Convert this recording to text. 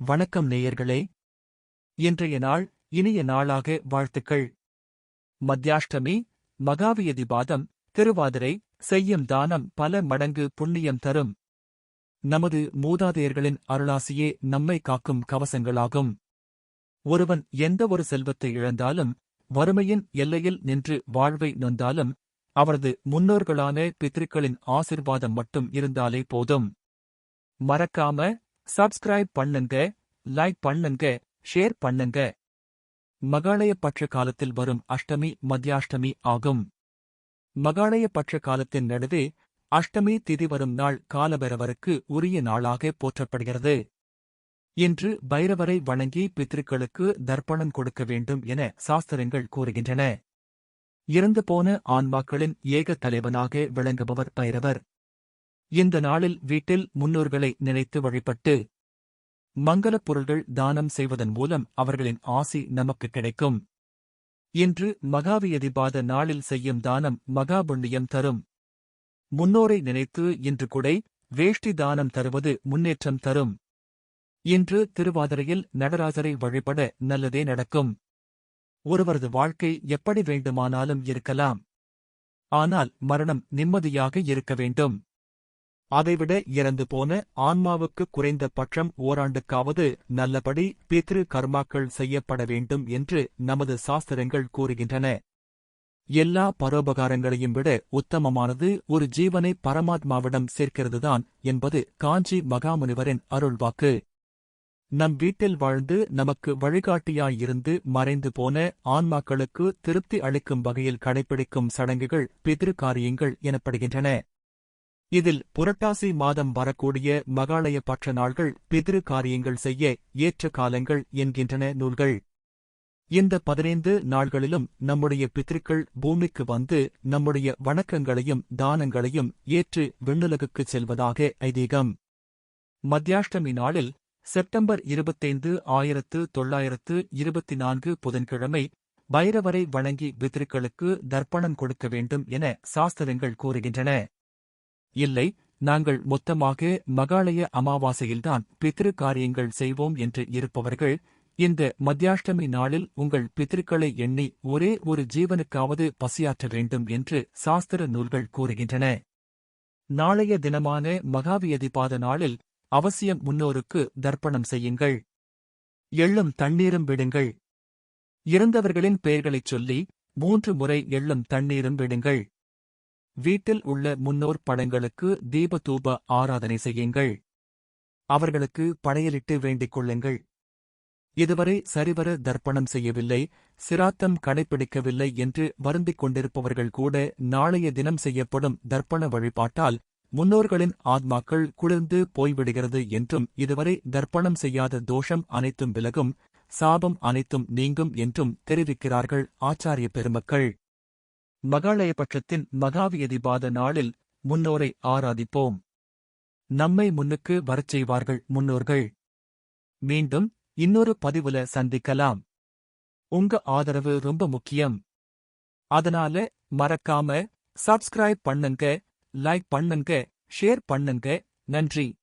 வணக்கம் நேயர்களே. இன்றைய நாள் இனிய நாளாக வாழ்த்துக்கள். மத்தியாஷ்டமி மகாவியதிபாதம் திருவாதிரை செய்யும் தானம் பல மடங்கு புண்ணியம் தரும். நமது மூதாதையர்களின் அருளாசியே நம்மை காக்கும் கவசங்களாகும். ஒருவன் எந்த ஒரு செல்வத்தை இழந்தாலும் வறுமையின் எல்லையில் நின்று வாழ்வை நொந்தாலும் அவரது முன்னோர்களான பித்ருக்களின் ஆசிர்வாதம் மட்டும் இருந்தாலே போதும். மறக்காம சப்ஸ்கிரைப் பண்ணுங்க லைக் பண்ணுங்க ஷேர் பண்ணுங்க. மகாலய பட்ச காலத்தில் வரும் அஷ்டமி மத்தியாஷ்டமி ஆகும். மகாலய பட்ச காலத்தின் நடுவே அஷ்டமி திதி வரும் நாள் காலபைரவருக்கு உரிய நாளாக போற்றப்படுகிறது. இன்று பைரவரை வணங்கி பித்ருக்களுக்கு தர்ப்பணம் கொடுக்க வேண்டும் என சாஸ்திரங்கள் கூறுகின்றன. இறந்து போன ஆன்மாக்களின் ஏக தலைவனாக விளங்குபவர் பைரவர். இந்த நாளில் வீட்டில் முன்னோர்களை நினைத்து வழிபட்டு மங்களப் பொருள்கள் தானம் செய்வதன் மூலம் அவர்களின் ஆசி நமக்கு கிடைக்கும். இன்று மகாவியதிபாத நாளில் செய்யும் தானம் மகாபுண்ணியம் தரும். முன்னோரை நினைத்து இன்று குடை வேஷ்டி தானம் தருவது முன்னேற்றம் தரும். இன்று திருவாதிரையில் நடராஜரை வழிபட நல்லதே நடக்கும். ஒருவரது வாழ்க்கை எப்படி வேண்டுமானாலும் இருக்கலாம். ஆனால் மரணம் நிம்மதியாக இருக்க வேண்டும். அதைவிட இறந்து போன ஆன்மாவுக்கு குறைந்த பட்சம் ஓராண்டுக்காவது நல்லபடி பித்ரு கர்மாக்கள் செய்யப்பட வேண்டும் என்று நமது சாஸ்திரங்கள் கூறுகின்றன. எல்லா பரோபகாரங்களையும் விட உத்தமமானது ஒரு ஜீவனை பரமாத்மாவிடம் சேர்க்கிறதுதான் என்பது காஞ்சி மகாமுனிவரின் அருள்வாக்கு. நம் வீட்டில் வாழ்ந்து நமக்கு வழிகாட்டியாயிருந்து மறைந்து போன ஆன்மாக்களுக்கு திருப்தி அளிக்கும் வகையில் கடைபிடிக்கும் சடங்குகள் பிதிரு காரியங்கள் எனப்படுகின்றன. இதில் புரட்டாசி மாதம் வரக்கூடிய மகாலய பட்ச நாள்கள் பிதிரு காரியங்கள் செய்ய ஏற்ற காலங்கள் என்கின்றன நூல்கள். இந்த பதினைந்து நாள்களிலும் நம்முடைய பித்ருக்கள் பூமிக்கு வந்து நம்முடைய வணக்கங்களையும் தானங்களையும் ஏற்று விண்ணுலகுக்குச் செல்வதாக ஐதீகம். மத்தியாஷ்டமி நாளில் செப்டம்பர் இருபத்தைந்து ஆயிரத்து தொள்ளாயிரத்து இருபத்தி நான்கு புதன்கிழமை பைரவரை வணங்கி பித்ருக்களுக்கு தர்ப்பணம் கொடுக்க வேண்டும் என சாஸ்திரங்கள் கூறுகின்றன. இல்லை நாங்கள் மொத்தமாக மகாலய அமாவாசையில்தான் பித்ரு காரியங்கள் செய்வோம் என்று இருப்பவர்கள் இந்த மத்தியாஷ்டமி நாளில் உங்கள் பித்ருக்களை எண்ணி ஒரே ஒரு ஜீவனுக்காவது பசியாற்ற வேண்டும் என்று சாஸ்திர நூல்கள் கூறுகின்றன. நாளைய தினமான மகாவியதிபாத நாளில் அவசியம் முன்னோருக்கு தர்ப்பணம் செய்யுங்கள். எள்ளும் தண்ணீரும் விடுங்கள். இறந்தவர்களின் பெயர்களைச் சொல்லி மூன்று முறை எள்ளும் தண்ணீரும் விடுங்கள். வீட்டில் உள்ள முன்னோர் படங்களுக்கு தீபதூப ஆராதனை செய்யுங்கள். அவர்களுக்கு படையலிட்டு வேண்டிக் கொள்ளுங்கள். இதுவரை சரிவர தர்ப்பணம் செய்யவில்லை சிராத்தம் கடைபிடிக்கவில்லை என்று வருந்திக் கொண்டிருப்பவர்கள் கூட நாளைய தினம் செய்யப்படும் தர்ப்பண வழிபாட்டால் முன்னோர்களின் ஆத்மாக்கள் குளிர்ந்து போய்விடுகிறது என்றும் இதுவரை தர்ப்பணம் செய்யாத தோஷம் அனைத்தும் விலகும் சாபம் அனைத்தும் நீங்கும் என்றும் தெரிவிக்கிறார்கள் ஆச்சாரிய பெருமக்கள். மகாலயபட்சத்தின் மகாவியதிபாத நாளில் முன்னோரை ஆராதிப்போம். நம்மை முன்னுக்கு வரச் செய்வார்கள் முன்னோர்கள். மீண்டும் இன்னொரு பதிவுல சந்திக்கலாம். உங்க ஆதரவு ரொம்ப முக்கியம். அதனால மறக்காம சப்ஸ்கிரைப் பண்ணுங்க லைக் பண்ணுங்க ஷேர் பண்ணுங்க. நன்றி.